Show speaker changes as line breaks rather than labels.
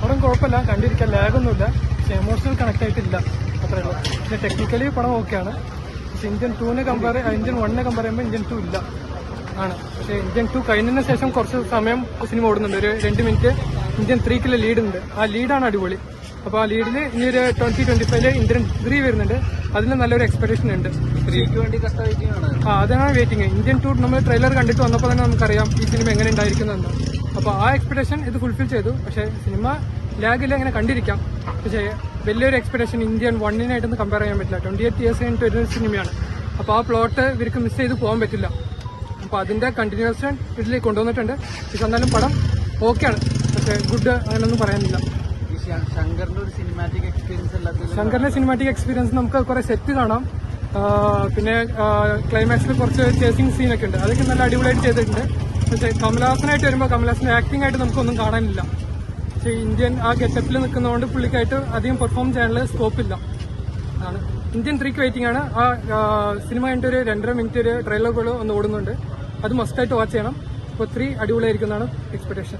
പടം കുഴപ്പമില്ല. കണ്ടിരിക്കാൻ ലാഗൊന്നുമില്ല. പക്ഷെ എമോഷണൽ കണക്ട് ആയിട്ടില്ല. അത്രേ ഉള്ളൂ. പക്ഷെ ടെക്നിക്കലി പടം ഓക്കെയാണ്. പക്ഷെ ഇന്ത്യൻ ടൂവിനെ കമ്പയർ ഇന്ത്യൻ വണ്ണിനെ കമ്പയർ ചെയ്യുമ്പോൾ ഇന്ത്യൻ ടു ഇല്ല. ആണ്. പക്ഷെ ഇന്ത്യൻ ടു കഴിഞ്ഞതിന് ശേഷം കുറച്ച് സമയം സിനിമ ഓടുന്നുണ്ട്. ഒരു രണ്ട് മിനിറ്റ് ഇന്ത്യൻ ത്രീക്കുള്ള ലീഡ് ഉണ്ട്. ആ ലീഡാണ് അടിപൊളി. അപ്പോൾ ആ ലീഡിൽ ഇനി ഒരു ട്വന്റി ട്വന്റി ഫൈവിൽ ഇന്ത്യൻ ത്രീ വരുന്നുണ്ട്. അതിന് നല്ലൊരു എക്സ്പെക്ടേഷൻ ഉണ്ട്. ആ അതാണ് വെയിറ്റിംഗ് ഇന്ത്യൻ ടൂർ നമ്മൾ ട്രെയിലർ കണ്ടിട്ട് വന്നപ്പോൾ തന്നെ നമുക്കറിയാം ഈ സിനിമ എങ്ങനെ ഉണ്ടായിരിക്കുന്നെന്ന്. അപ്പോൾ ആ എക്സ്പെക്ടേഷൻ ഇത് ഫുൾഫിൽ ചെയ്തു. പക്ഷേ സിനിമ ലാഗിൽ അങ്ങനെ കണ്ടിരിക്കാം. പക്ഷേ വലിയൊരു എക്സ്പെക്ടേഷൻ ഇന്ത്യൻ വണ്ണിനായിട്ടൊന്നും കമ്പയർ ചെയ്യാൻ പറ്റില്ല. ട്വന്റി എയ്റ്റ് ഇയേഴ്സ് കഴിഞ്ഞിട്ട് വരുന്ന സിനിമയാണ് അപ്പോൾ ആ പ്ലോട്ട് ഇവർക്ക് മിസ് ചെയ്ത് പോകാൻ പറ്റില്ല. അപ്പോൾ അതിന്റെ കണ്ടിന്യൂഷൻ ഇതിലേക്ക് കൊണ്ടുവന്നിട്ടുണ്ട്. പക്ഷെ എന്നാലും പടം ഓക്കെയാണ് പക്ഷേ ഗുഡ് അങ്ങനെയൊന്നും പറയാനില്ല.
ശങ്കറിന്റെ ഒരു സിനിമാറ്റിക് എക്സ്പീരിയൻസ്
ശങ്കറിന്റെ സിനിമാറ്റിക് എക്സ്പീരിയൻസ് നമുക്ക് കുറെ സെറ്റ് കാണാം. പിന്നെ ക്ലൈമാക്സിൽ കുറച്ച് ചേസിങ് സീനൊക്കെ ഉണ്ട്. അതൊക്കെ നല്ല അടിപൊളിയായിട്ട് ചെയ്തിട്ടുണ്ട്. പക്ഷേ കമലഹാസനായിട്ട് വരുമ്പോൾ കമലഹാസന്റെ ആക്ടിംഗ് ആയിട്ട് നമുക്കൊന്നും കാണാനില്ല. പക്ഷേ ഇന്ത്യൻ ആ ഗെറ്റപ്പിൽ നിൽക്കുന്നതുകൊണ്ട് പുള്ളിക്കായിട്ട് അധികം പെർഫോം ചെയ്യാനുള്ള സ്കോപ്പ് ഇല്ല. ആണ് ഇന്ത്യൻ ത്രീക്ക് വെയിറ്റിംഗ് ആണ്. ആ ആ, സിനിമ കഴിഞ്ഞിട്ട് ഒരു രണ്ടര മിനിറ്റ് ഒരു ട്രെയിലറുകൾ ഒന്ന് ഓടുന്നുണ്ട്. അത് മസ്റ്റായിട്ട് വാച്ച് ചെയ്യണം. അപ്പോൾ ത്രീ അടിപൊളിയായിരിക്കുന്നതാണ് എക്സ്പെക്ടേഷൻ